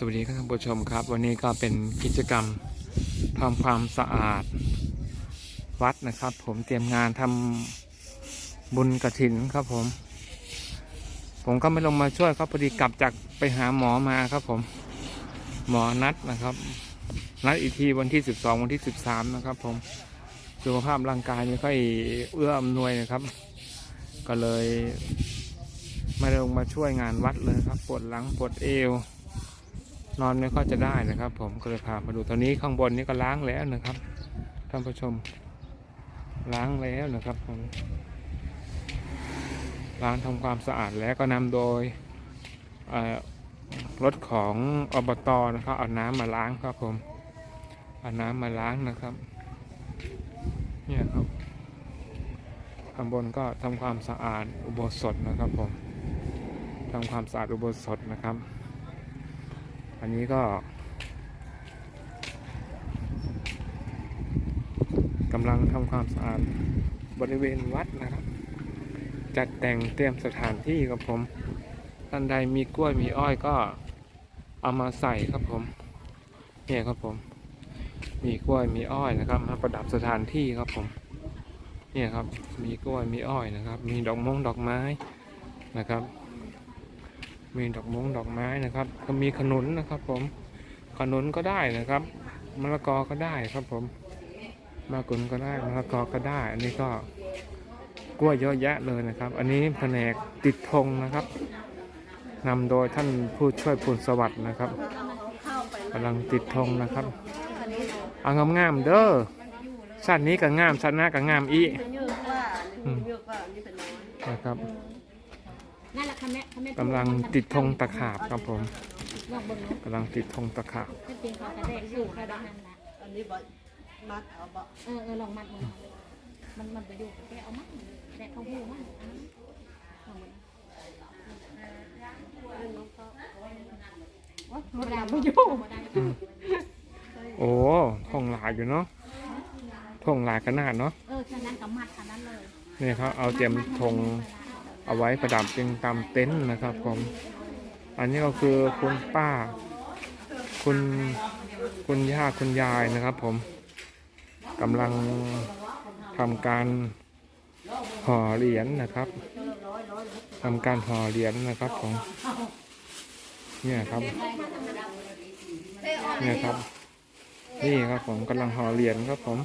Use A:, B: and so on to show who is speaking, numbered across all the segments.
A: สวัสดีครับท่านผู้ชมครับ วันนี้ก็เป็นกิจกรรมทำความสะอาดวัดนะครับ ผมเตรียมงานทำบุญกระถินครับผม ผมก็ไม่ลงมาช่วยครับพอดีกลับจากไปหาหมอมาครับผม หมอนัดนะครับ นัดอีกทีวันที่ 12 วันที่ 13 นะครับ ผมสุขภาพร่างกายไม่ค่อยเอื้ออำนวยนะครับ ก็เลยไม่ลงมาช่วยงานวัดเลยครับปวดหลังปวดเอว นอนไม่ค่อยจะได้นะครับ ผมก็เลยพามาดูตอนนี้ข้างบนนี่ก็ล้างแล้วนะครับท่านผู้ชม ล้างแล้วนะครับผมล้างทำความสะอาดแล้วก็นำโดยรถของอบตนะครับเอาน้ำมาล้างครับผมเอาน้ำมาล้างนะครับ เนี่ยครับข้างบนก็ทำความสะอาดอุโบสถนะครับผมทำความสะอาดอุโบสถนะครับ อันนี้ก็กำลังทำความสะอาดบริเวณวัดนะครับ จัดแต่งเตรียมสถานที่ครับผมท่านใดมีกล้วยมีอ้อยก็เอามาใส่ครับผมเนี่ยครับผม มีกล้วยมีอ้อยนะครับมาประดับสถานที่ครับผมเนี่ยครับมีกล้วยมีอ้อยนะครับ มีดอกมงดอกไม้นะครับ มีดอกมงดอกไม้นะครับ ก็มีขนุนนะครับ ผมขนุนก็ได้นะครับมะละกอก็ได้ครับผมมะกรูดก็ได้มะละกอก็ได้ อันนี้ก็กล้วยเยอะแยะเลยนะครับ อันนี้แผนกติดธงนะครับนำโดยท่านผู้ช่วยพูนสวัสดิ์นะครับกำลังติดธงนะครับเอางามๆเด้อชาตินี้ก็งามชาติหน้าก็งามอีก
B: นะ
A: ครับ
C: นั่นแหละค่ะแม่ค่ะแม่
A: กำลังติดธงตะขาบครับผม
C: ลองเบิ่งเนาะ
A: กำลังติดธงตะขาบ
C: ถ้าเป็นเขากระแดกอยู่ค่ะด้านนั้นละ
B: อันนี้บ่มัดเอาบ่
C: เออเออลองมัดมันมันมันไปอยู่กับแกเอามัดแดกเขาหูมันลองเบิ่งรถดำไม่อยู่
A: โอ้ทงหลายอยู่เนาะทงหลายขนาดเนาะ
C: เออฉะนั้นกับมัดขนาดนั้นเลย
A: นี่ครับเอาเตรียมธง เอาไว้ประดับจึงตามเต็นท์นะครับผมอันนี้ก็คือคุณป้า คุณคุณย่าคุณยายนะครับ ผมกำลังทำการห่อเหรียญนะครับทำการห่อเหรียญนะครับผมเนี่ยครับเนี่ยครับ นี่ครับผมกำลังห่อเหรียญครับผม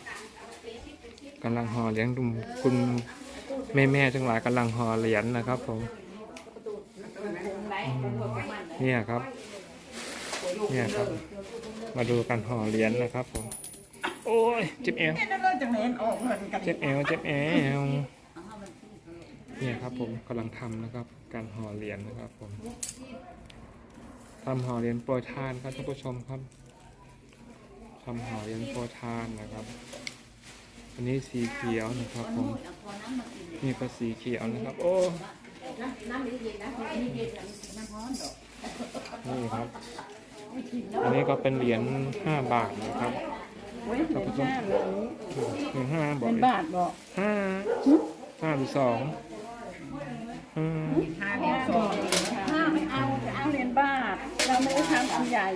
A: กำลังห่อเหรียญดุมคุณ แม่แม่ๆทั้งหลายกำลังห่อเหรียญนะครับ ผม เนี่ยครับ เนี่ยครับ มาดูการห่อเหรียญนะครับ ผม โอ้ยเจ็บเอว
B: เราจะเห็นออกเงินกัน
A: เจ็บเอวเจ็บเอวเนี่ยครับ ผมกำลังทำนะครับ การห่อเหรียญนะครับ ผมทำห่อเหรียญโปรยทานครับท่านผู้ชมครับทำห่อเหรียญโปรยทานนะครับ อันนี้สีเขียวนะครับผมนี่ก็สีเขียวนะครับ โอ้นี่ครับ อันนี้ก็เป็นเหรียญห้าบาทนะครับ
B: เว้ยเหรียญห้าเหรียญนี้
A: เหรียญห้าบอก
B: เป็น
A: เลย
B: บาทบ่
A: ห้าห้าหรือสองห้า
B: ห้าเหรียญสองห้าไม่เอาจะเอาเหรียญบาท เราไม่ได้ทำอันใหญ่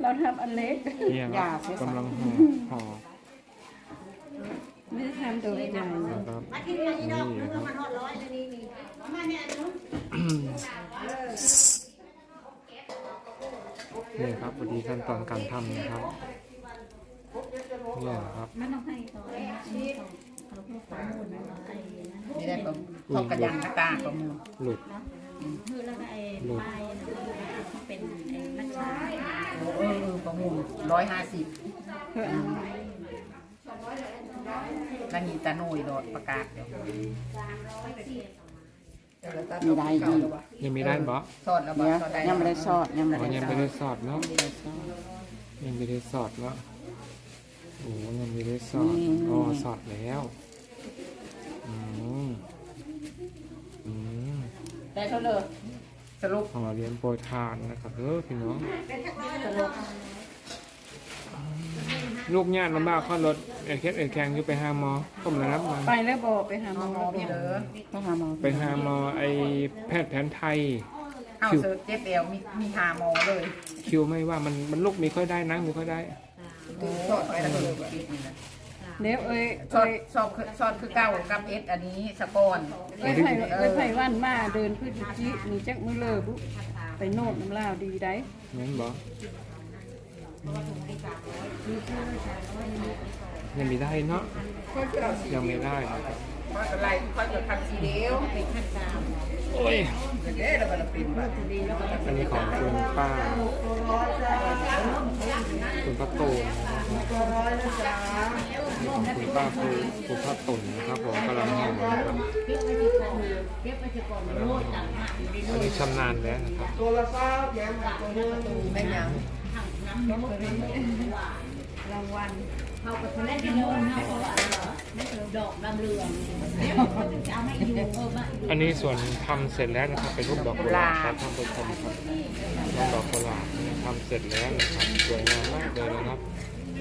B: เราทำอันเล็ก
A: เนี่ยครับกำลังห่อห่อ
B: ไม่ได้ทำตัวใหญ่
A: นะครับนี่นะครับนี่ครับพอดีขั้นตอนการทำนะครับเนี่ยนะครับ
C: มันต้องให้เขาไอ้นี่เขาเขาพูดสามมูลนะไอ้นั่น
D: นี่ได้ประทอกระยังกระตาประมูล
A: หลุด
C: คือแล้วก็ไอ้ป้ายนะที่เป็นไอ้มัชชา
D: เออเออประมูลร้อยห้าสิบ แล้วมีตาโนยโดดประกาศเดี๋ยว
B: มีได้อีก
A: ยังไม่ได้บอ
D: สอดแล้วบ่
B: เนี่ย
D: สอดได้
B: ยังไม่ได้ชอดยังไม่
A: อ๋อ
B: ได้
A: ยัง
B: ช
A: ไม่
B: อ
A: ได้
B: ด
A: สอดเนาะ
B: ไม่ได้ชอด
A: ยังไม่ได้สอดเนาะโอ้ยังไม่ได้สอด
B: นี่
A: อ๋อสอดแล้วอืมอืม
D: ได้เท่าเลยสรุป
A: ห่อเหรียญโปรยทานนะครับเออพี่น้อง ลูกญาติลำบากข้อรถเอเคสเอแข็งอยู่ไปหาหมอผมนะครับมา
B: ไปแล้วบ่ไปหาหม
D: ม
B: อ
D: อมอพี่เด้อ
B: ไปหาหมอ
A: ไปหาหมอไอแพทย์แผนไทย
D: เอา
A: คิว
D: เสิร์ฟเจ็บเอวมีมีหาหมอเลย
A: คิวไม่ว่ามันมันลุกมีค่อยได้นั่งมีค่อยได้
D: ดูสอดไปแล้วก็เลยปิดนี่นะ
B: เดี๋ยวเอ้ย
D: สอ
B: เอ้
D: ด
B: ย
D: สอบคือสอดคือเก้ากับเอสอันนี้สะกอน
B: เอ้ยไผ่เอ้ยไผ่วันมาเดินพืชจินี่จักมือเลอบุไปโน่นน้ำลาวดีได้
A: งั้นบอก ยังไม่ได้เนาะยังไม่ได้นะครับ
D: ว่าอะไรค่อยจะทำสีเดียวเป็นขั้นตาม
A: โอ้ย
D: เด้แล้วก็จะเป็นแบบ
A: อันนี้ของคุณป้า คุณป้าตูนของคุณป้าคือคุณป้าตุ่นนะครับผมกำลังห่อนะครับ อันนี้ชำนาญแล้วนะครับ
D: ไม่ยัง
B: รางวัล
C: เขาก็ทะเลที่โน่นเขาก็ว่าไม่เจอดอกดำเรืองเดี๋ยวเขาจะเอาไม่อยู่เออมา
A: อันนี้ส่วนทำเสร็จแล้วนะครับเป็นรูปดอกกุหลาบครับท่านผู้ชมครับรูปดอกกุหลาบทำเสร็จแล้วนะครับสวยงามมากเลยนะครับ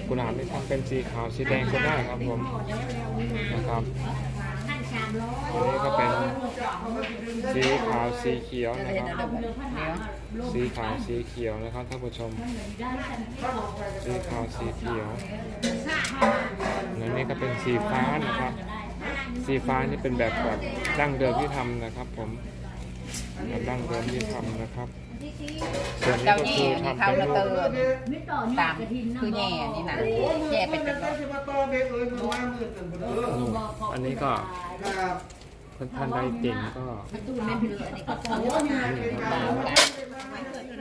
A: กุหลาบนี่ทำเป็นสีขาวสีแดงก็ได้ครับผมนะครับ
C: อั
A: นนี้ก็เป็นสีขาวสีเขียวนะครับ สีขาวสีเขียวนะครับท่านผู้ชม สีขาวสีเขียวแล้วนี่ก็เป็นสีฟ้านะครับ สีฟ้านี่เป็นแบบแบบดั้งเดิมที่ทำนะครับ ผมแบบดั้งเดิมที่ทำนะครับ
D: เจ้า
A: ก็
D: แย่
A: คือ
D: นี่
A: ทำ
D: เขา
A: เป็น
D: ละ
A: รู
D: เติ
A: ป
D: ม
C: ไม่ต่อ
D: ตามคือแย่นี่นะแย่เป็นเป็นแบบ
A: นู่นอันนี้ก็ท่านใดเก่งก็
C: ตู้ไม่เรือนี่ก็ต่อ
A: นี่ครับ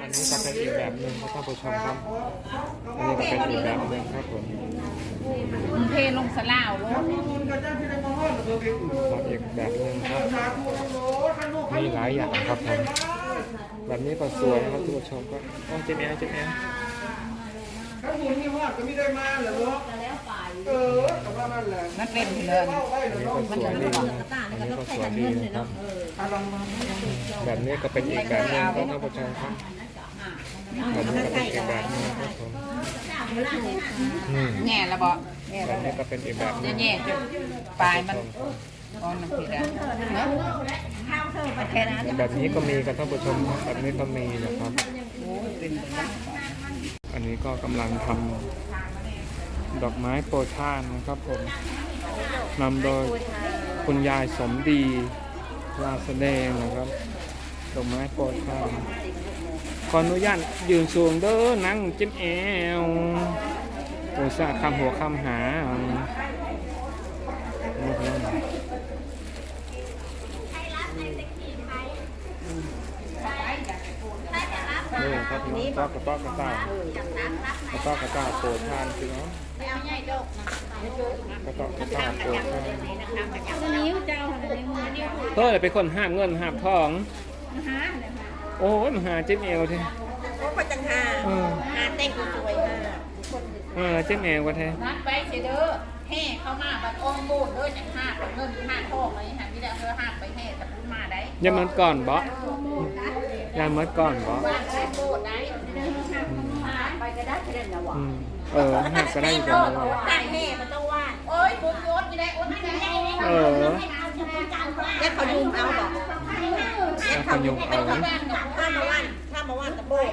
A: อันนี้ก็เป็นอีกแบบหนึ่งครับท่านผู้ชมครับ อันนี้ก็เป็นอีกแบบหนึ่งครับผม
D: มันเทลงสลาวลง
A: ก็อีกแบบหนึ่งครับ มีหลายอย่างครับผม แบบนี้ก็สวยนะครับท่านผู้ชมก็โอ้เจ๊แม่เจ๊แม่
E: ถ้าบุญมีฮอดก็ไม่ได้มาเหรอวะเออแต่ว่านั่นแหละ
D: มันเป็นเรือน
A: อันนี้ก็สวยดีนะอันนี้ก็สวยดีนะครับ
D: เอาลองลอง
A: แบบนี้ก็เป็นอีกแบบหนึงครับท่านผู้ชมครับแบบนี้ก็เป็นอีกแบบหนึงครับผมอืม
D: แง่ละบ่แง่
A: แบ
D: ละ
A: บนี้ก็เป็นอีกแบบหนึง
D: แง่จนปลายมัน ก้อนน้ำพริกอะแค่นั้น
A: แบบนี้ก็มีครับท่านผู้ชมครับแบบนี้ก็มีนะครับ
D: อันนี้
A: ก็กำลังทำดอกไม้โปรยทานนะครับผมนำโดยคุณยายสมดีลาแสดงนะครับดอกไม้โปรยทานขออนุญาตยืนสูงเด้อนั่งจิ้มแอวโอ้สาคำหัวคำหานี่ ครับพี่น้องกระต๊อกกระต๊อกกระต๊อกกระต๊อกกระต๊อกโปรยทานพี่น้องกระต๊อกกระต๊อกโปรยทาน
B: นิ้วเจ้าอะไรมือนิ้ว
A: เฮ้ยเป็นคนห้ามเงินห้ามทอง
B: หาเลยค่ะ
A: โอ้ยมาหาเจ๊เอวที
B: โอ้ก็จังหา
A: เออ
B: หาเต้นสวยค่ะ
A: เออเจ๊เอวก็แท้
D: นัดไปเสียเด้อแห่เข้ามาบัดอ้อมโบนเด้ออย่างห้าเงินห้าทองอะไรอย่างเงี้ยมีแต่เธอห้าไปแห่แต่พูดมาได้
A: อยังมันก่อนบ่อ ยังมันก่อนบ่
D: บ้านได้โบนไป
B: ก็ได้แค่นั้นนะวะ
A: อืมเออหักก็ได้อยู่กันแล้ว
B: ได้แม่มันต้องว่า
D: โอ้ยบุญยศได้โอนไม่ได้
A: เออ
B: ยัดเขายุงเอาบอก
A: แล้วคนยงเอา
B: ถ้ามาว่านถ้ามาว่านตะโบก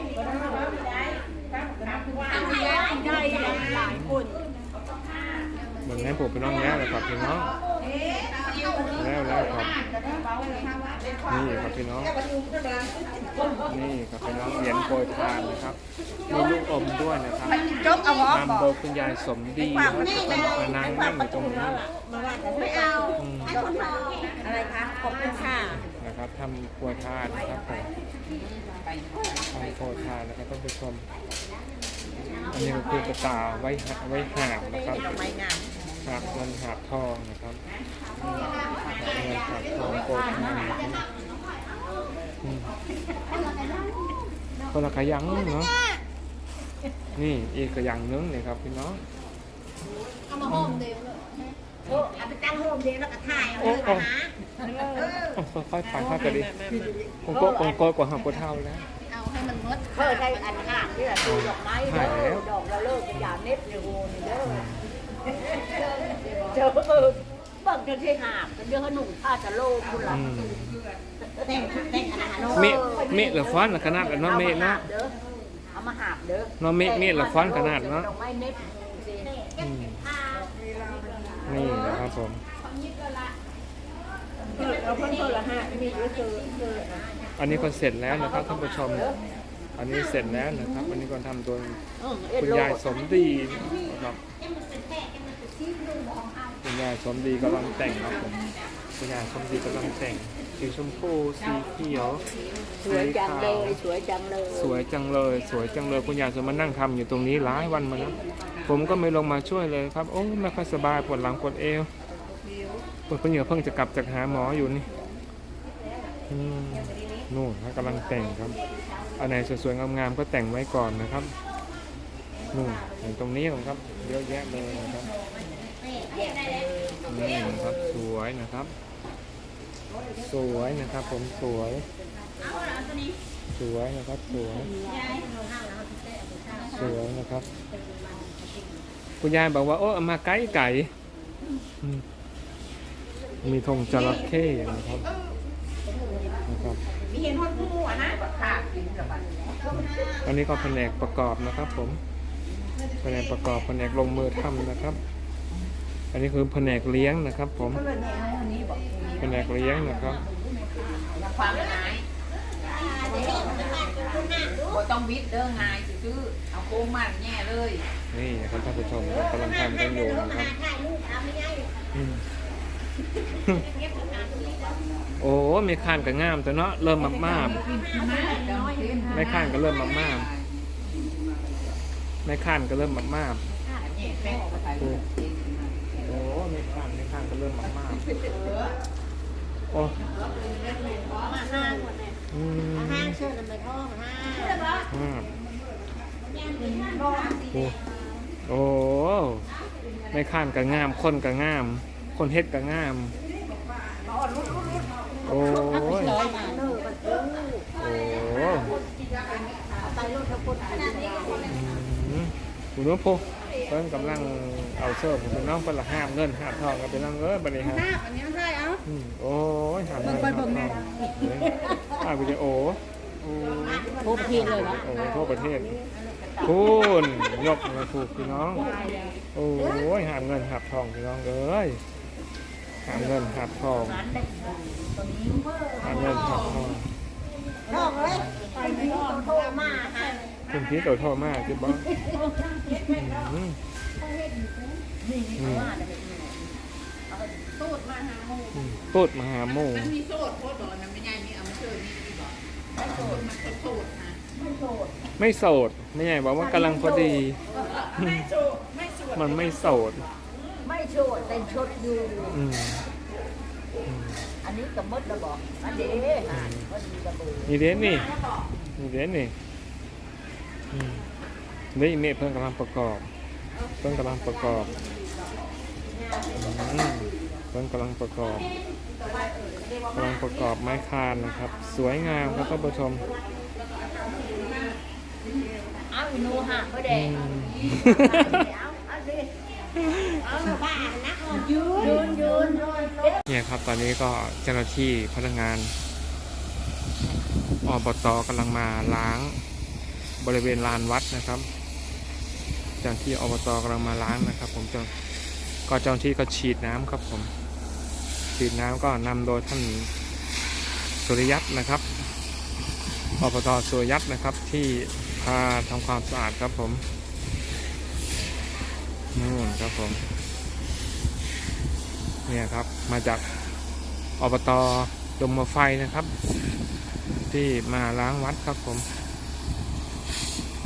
B: ได้หลายคน
A: เหมือนงั้นผมไปน้องแล้วเลยครับพี่น้อง แล้วแล้วครับนี่ครับพี่น้องนี่ครับพี่น้องเหรียญโปรยทานนะครับมีลูกอมด้วยนะครับ
D: จกเอาหอม
A: นำโดยคุณยายสมดีนะครับเป็นนางนั่งอยู่ตรงนี้
B: มาว่านไม่เอา
A: อืม
B: อะไรคะขอบคุณค่ะ
A: นะครับทำครัวทานนะครับผมทำโครัวทานนะครับท่านผู้ชมอันนี้ก็คือกระตาไว้หาไว้หาบนะครับ
B: ไม่งาม
A: หาบเงินหาบทองนะครับหาบเงินหาบทองโปรยทานนะครับอืมคนละขยังเนาะนี่อีกกระยังนึงนี่ครับพี่น้อง
C: เอามาโฮมเดียวเลย
B: โอ้เอาไปตั้งโฮมเดียวแล้วก็ถ่ายเอา
A: โอ้
B: เลย
A: โอ้
B: นะ
A: โอ้ค่อยๆไปค่อยๆไปดิคงโก้คงโก้กว่าหับกว่าเท่าแล้ว
C: เอาให้มันมด
B: เคยได้อันห่างที่แบบดูดอกไม้เด้อดอกละเลิกจะอย่าเน็ตเลยโหนี่เด้อ เจอเออเบิ่งจนที่หาบเดี๋ยวเขาหนุ่มผ้าจะโลคุณล่ะ
A: อืม
D: แต่งแต่งอาหารเนาะ
A: เมฆเมฆละฟ้อนขนาดเนาะเมฆเนาะ
B: เอามาหาบเด้อ
A: เนาะเมฆเมฆละฟ้อนขนาดเนาะ
B: ดอกไม้เน็บสิ
A: อืมนี่นะครับผม
B: เราเพิ่นเพิ่นละห้ามีอยู่คือคือ
A: อันนี้ก็เสร็จแล้วนะครับท่านผู้ชม อันนี้เสร็จแล้วนะครับ อันนี้ก็ทำโดย
B: อืมเอ็ด
A: คุณ
B: โล
A: ยายสมดีนะครับ คุณยายสมดีกำลังแต่งครับผมคุณยายสมดีกำลังแต่งสีชมพูสีเขียว
B: สวยจังเลยสวยจังเลย
A: สวยจังเลย สวยจังเลยคุณยายจะมานั่งทำอยู่ตรงนี้หลายวันมาแล้วผมก็ไม่ลงมาช่วยเลยครับ โอ้ไม่ค่อยสบายปวดหลังปวดเอวปวดคุณเหยื่อเพิ่งจะกลับจากหาหมออยู่นี่อืมนู่นเขากำลังแต่งครับอันไหนสวยๆงามๆก็แต่งไว้ก่อนนะครับนู่นเห็นตรงนี้นะครับเยอะแยะเลยนะครับ นี่นะครับสวยนะครับ สวยนะครับผมสวยสวยนะครับสวยสวยนะครับคุณยายบอกว่าโอ้มาไก่ไก่ มีธงจระเข้นะครับนะครับ
D: มีเห็นฮอดผู้อะนะค่ะ
A: อันนี้ก็แผนกประกอบนะครับผมแผนกประกอบแผนกลงมือทำนะครับ อันนี้คือแผนกเลี้ยงนะครับ ผมแผนกเลี้ยงนะครับ
D: ความหายต้องวิทย์เด้องายซื่อเอาโค้งมันแย่เลย
A: นี่ครับท่านผู้ชมกำลังทำกันอยู่นะครับโอ้ไม่ข้านกับงามแต่เนาะเริ่มมากมากไม่ข้านก็เริ่มมากมากไม่ข้านก็เริ่มมากมากโอ้ ข้านไม่ข้านก็เริ่มมากมากๆโอ้อืม
B: ห้างเชิญไปท่องห้าง
A: อืมโอ้โอ้ไม่ข้านกับงาม คนกับงาม คนเฮ็ดกับงาม โอ้ย
B: ร้อยมาเนอมันโอ้
A: โอ้
B: ไปรถทั้งคนขนาดนี้
A: อืมคุณน้อง พูเพิ่นกำลังเอาเสื้อผมเป็นน้องเป็นละห้ามเงินห้ามทองกันเป็นน้องเอ้ยบัดนี้ฮะ
D: อันนี้ไม่ใช่เอ้า
A: อืมโอ้ยห้ามเงินห้ามทองอ่าวิดีโอโอ้
B: โทรประเทศเลยวะ
A: โอ้ทั่วประเทศพูนยกมาถูกพี่น้อง โอ้ยห้ามเงินห้ามทองพี่น้องเอ้ยห้ามเงินห้ามทองห้ามเงินห้ามทอง
B: ท่องเลยไปที่โทรมาให้
A: คุณพี่ตัวโทษมากคือบ้างอืมอืม
D: ตูดมาหาหมู
A: อืมตูดมหาโมง
D: มันมีโซดโคตรบ่นะไม่ใช่มีเอามาเชิญนี่ดีบ่ไม่โซดมันก็โซดนะ
A: ไม่โสดไม่ใหญ่บอกว่ากำลังพอดี
D: ไม่โซดไม่โซด
A: มันไม่โสด
B: ไม่โชดเป็นชดอยู่
A: อืม
B: อันนี้กับมดระบอกอันเด้ฮะพอดีระเบิด
A: นี่เด่นนี่นี่เด่น นี่อืมนี่เมฆเพิ่งกำลังประกอบ เพิ่งกำลังประกอบอืมเพิ่งกำลังประกอบกำลังประกอบไม้คานนะครับ สวยงามครับท่านผู้ชม
B: เอาอีนูห่างก็
A: อื
B: แดง
A: ม
B: เอาเอาสิเอาบ้านนะยืนยืนยืน
A: เนี่ยครับตอนนี้ก็เจ้าหน้าที่พนักงานอบตกำลังมาล้าง บริเวณลานวัดนะครับ เจ้าหน้าที่อบตกำลังมาล้างนะครับ ผมจก็เจ้าที่ก็ฉีดน้ำครับผม ฉีดน้ำก็นำโดยท่านสุริยัตนะครับอบตสุริยัตนะครับ ที่พาทำความสะอาดครับผมนู่นครับผมเนี่ยครับมาจากอบตดมไฟนะครับ ที่มาล้างวัดครับผม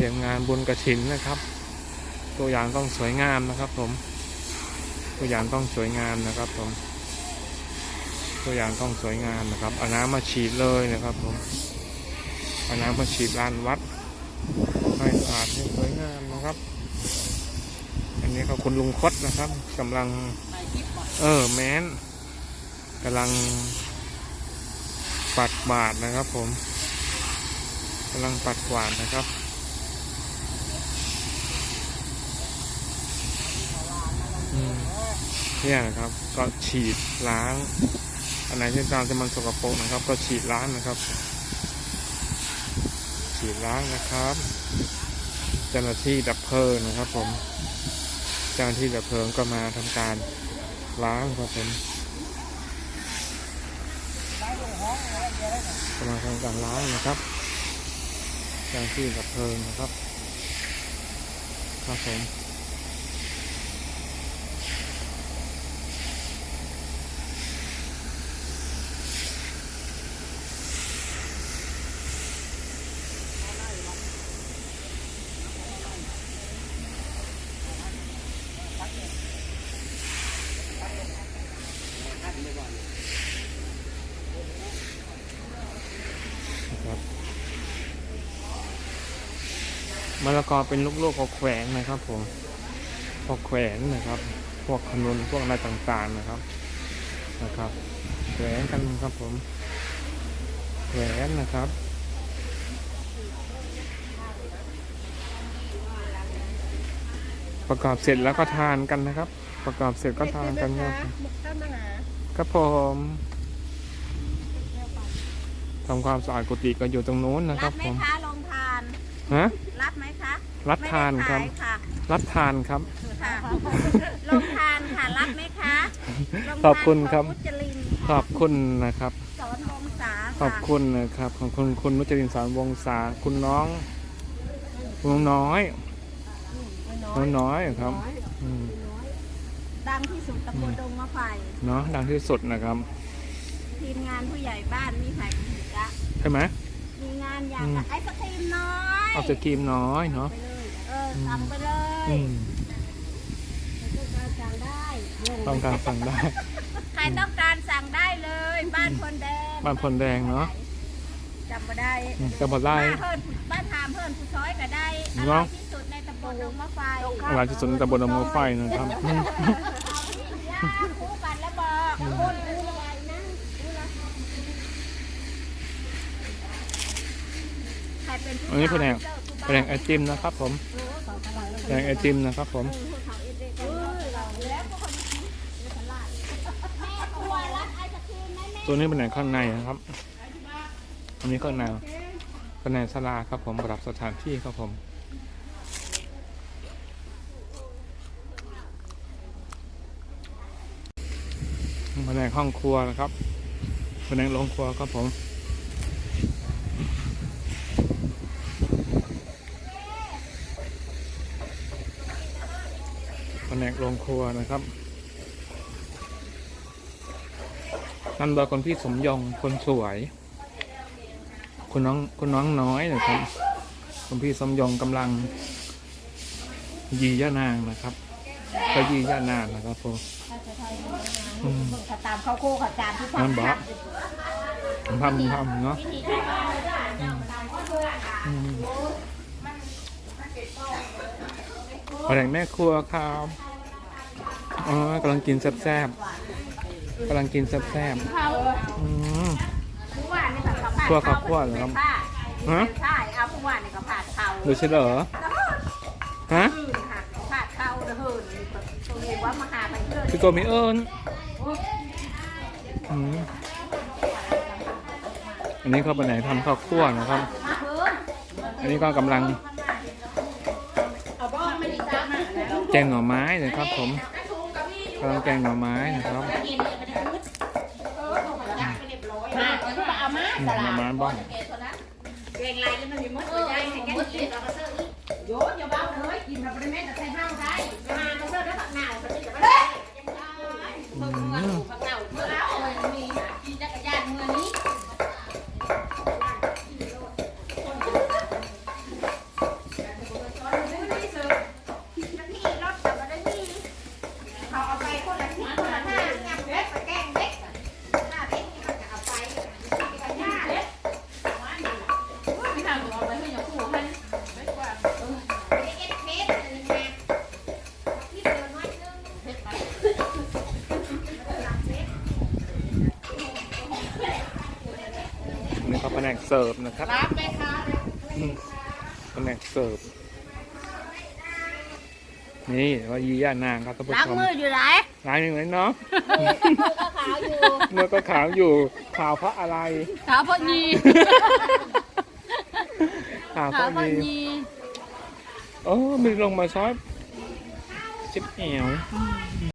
A: ยมงานบุญกระถินนะครับ ตัวอย่างต้องสวยงามนะครับผม ตัวอย่างต้องสวยงามนะครับผม ตัวอย่างต้องสวยงามนะครับเอาน้ำมาฉีดเลยนะครับผมเอาน้ำมาฉีดลานวัดให้สะอาดให้สวยงามนะครับ อันนี้ก็คุณลุงคดนะครับกำลังเออแมนกำลังปัดบาดนะครับผมกำลังปัดกวาดนะครับ อืม เนี่ยนะครับ ก็ฉีดล้าง อันไหนที่ตามจะมันสกปรกนะครับ ก็ฉีดล้างนะครับ ฉีดล้างนะครับ เจ้าหน้าที่ดับเพลิงนะครับ ผม เจ้าหน้าที่ดับเพลิงก็มาทำการล้างครับผมก็มาทำการล้างนะครับเจ้าหน้าที่ดับเพลิงนะครับครับผม ครับมะละกอเป็นลูกๆของแขวงนะครับผมพวกแขวนนะครับ พวกขนุนพวกอะไรต่างๆนะครับนะครับแขวนกันครับผมแขวนนะครับประกอบเสร็จแล้วก็ทานกันนะครับ ประกอบเสร็จก็ทานกันครับ
B: ท่านมหา
A: ครับผม ทำความสะอาดกุฏิก็อยู่ตรงนู้นนะค
C: รั
A: รั
C: บบไหม
A: ผม
C: คะลงทาน
A: ฮะ
C: รับไหมคะ
A: รับทานครับ
C: ไม่ได้ขายค่ะ
A: รับทานครับ
C: ค่ะลงทานค่ะรับไหมคะลงทาน
A: ขอบคุณครับ
C: ขอมุจลิน
A: ขอบคุณนะครับ
C: สอนวงศา
A: ขอบคุณนะครับ ขอบคุณคุณมุจลินสารวงศาคุณน้องคุณน้องน้อยน้องน้อยครับอืม
C: ดังที่สุดตำบลดงมะไฟ
A: เนาะดังที่สุดนะครับ
C: ทีมงานผู้ใหญ่บ้านมีไข่ผีกะ
A: ใช่ไหม
C: มีงานอยาก
A: อืม
C: กับไอ้สครีมน้อย
A: เอาสกรีมน้อยเนาะ
C: เออสั่งไปเลย
A: อืม
C: สั่งได้
A: ต้องการสั่งได้
C: ใครต้องการสั่งได้เลย บ้านคนแดง
A: บ้านพลแดงเนาะ
C: จำมาได้
A: อืมจะบอกได้
C: บ้านเพิ่นบ้านทามเพิ่นผู้ช้อยก็ได้อ
A: เนาะ
C: ร่อยที่สุดในตำบลดงมะไฟ
A: อร่อยที่สุดในตำบลอำเภอไฟนะครับอืม
C: ยาคู่กันแล้วบอกคนรู้อะไรนะใครเป็นผู้
A: อันนี้แผนก
C: สาว
A: แผนกไอติมนะครับ ผมแผนกไอติมนะครับ ผม
C: เออเราแล้วก็คนนี้ฉลาดแม่ตัวรักไอศครีมไหมแม่
A: ตัวนี้เป็นแผนกข้างในนะครับ อันนี้ข้างในข้างในศาลาครับผมปรับสถานที่ครับผมแผนกห้องครัวนะครับแผนกโรงครัวครับผม แผนก โรงครัวนะครับนั่นโดยคนพี่สมยงคนสวย คุณน้องคุณน้องน้อยนะครับคุณพี่สมยงกำลัง ยีย่านางนะครับก็ยีย่านางนะครับผมอืม
C: ถ้าตามเข้าโค้ข้าจานที่ฟั
A: นั่นบอกทำทำเนาะอืมแผนกแม่ครัวครับ อ๋อกำลังกินแซ่บๆกำลังกินแซ่บๆอืม
C: ผู้ว่านี่แบบเขาผ่าน
A: ครัวครับครัวเหรอครับฮะ
C: ใช่เอาผู้ว่านี่ก็ผ่านเขา
A: ดูใช่เหรอฮะ
C: อืมค่ะผ่านเขาเดินตรงนี้ว่ามาหาไปเพื่อน
A: พี่โกมิเอิญอืมอันนี้เขาไปไหนทำข้าวคั่วนะครับ
C: มาเพิ่ม
A: อันนี้ก็กำลังแกงหน่อไม้นะครับผมกำลังแกงหน่อไม้นะครับหน่อไม้บ้าง
C: แก่งไรแล้วมันมีมดใจให้แกกินเราก็เสื้ออีโยนอย่าบ้าเลยกินแบบไม่แม่แต่ใส่ห้าวได้มาก็เสื้อแล้วผักหนาว นี่เออนี่เขาแผ
A: นกเสิร์ฟนะครับแผนกเสิร์ฟ นี่ว่ายีย่านางครับท่านผู้ชม
C: ล้าง
A: มื
C: ออยู่ไหน
A: ล้างอย่างไรเนาะ
C: มือก็ขาวอยู่
A: มือก็ขาวอยู่ขาวเพราะอะไร
C: ขาวเพราะยี
A: ขา
C: ขาพ่อ
A: ยี
C: เอ
A: อมีลงมาซอยชิบเหี่วม